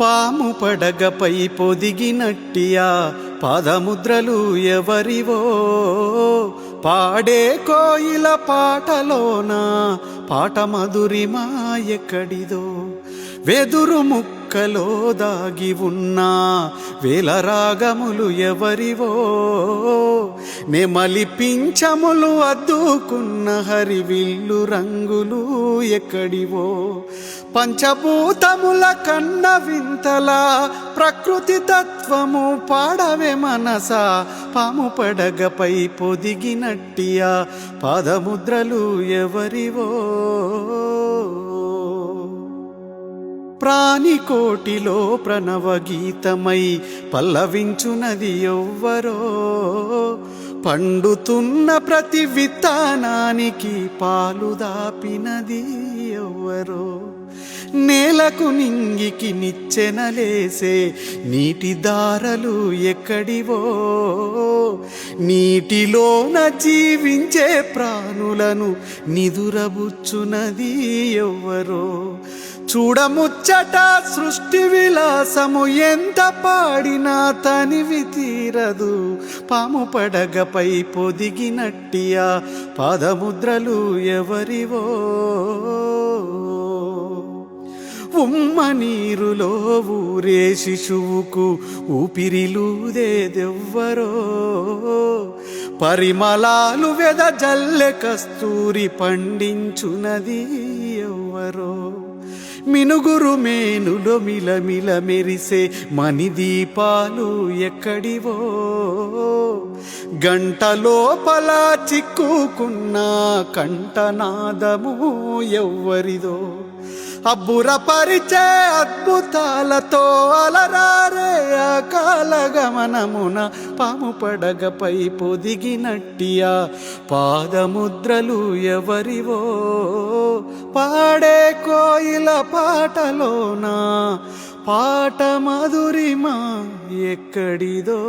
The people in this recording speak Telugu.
పాము పడగపై పొదిగినట్టియా పాదముద్రలు ఎవరివో? పాడే కోయిల పాటలోన పాట మధురిమా ఎక్కడిదో వెదురు ముక్కలో దాగి ఉన్నా వేల రాగములు ఎవరివో? నెమలి పింఛములు అద్దుకున్న హరివిల్లు రంగులు ఎక్కడివో? పంచభూతముల కన్న వింతల ప్రకృతి తత్వము పాడవే మనస. పాము పడగపై పొదిగినట్టియా పాదముద్రలు ఎవరివో. ప్రాణికోటిలో ప్రణవ గీతమై పల్లవించునది ఎవ్వరో. పండుతున్న ప్రతి విత్తనానికి పాలు దాపినది ఎవ్వరో నేలకు నింగికి నిచ్చెనలేసే నీటి దారలు ఎక్కడివో? నీటిలోన జీవించే ప్రాణులను నిదురబుచ్చునది ఎవ్వరో చూడముచ్చట సృష్టి విలాసము ఎంత పాడినా తనివి తీరదు. పాము పడగపై పొదిగినట్టియా పాదముద్రలు ఎవరివో. ఉమ్మ నీరులో ఊరే శిశువుకు ఊపిరిలూదేదెవ్వరో. పరిమళాలు వెద జల్లె కస్తూరి పండించునది ఎవ్వరో. మినుగురు మేనులో మిలమిల మెరిసే మణిదీపాలు ఎక్కడివో. గంట లోపల చిక్కుకున్న కంఠనాదము ఎవ్వరిదో. అబ్బురపరిచే అద్భుతాలతో అలరారే ఆ కాలగమనమున పాము పడగపై పొదిగినట్టియా పాదముద్రలు ఎవరివో. పాడే పాటలోనా? పాట మధురిమా ఎక్కడిదో?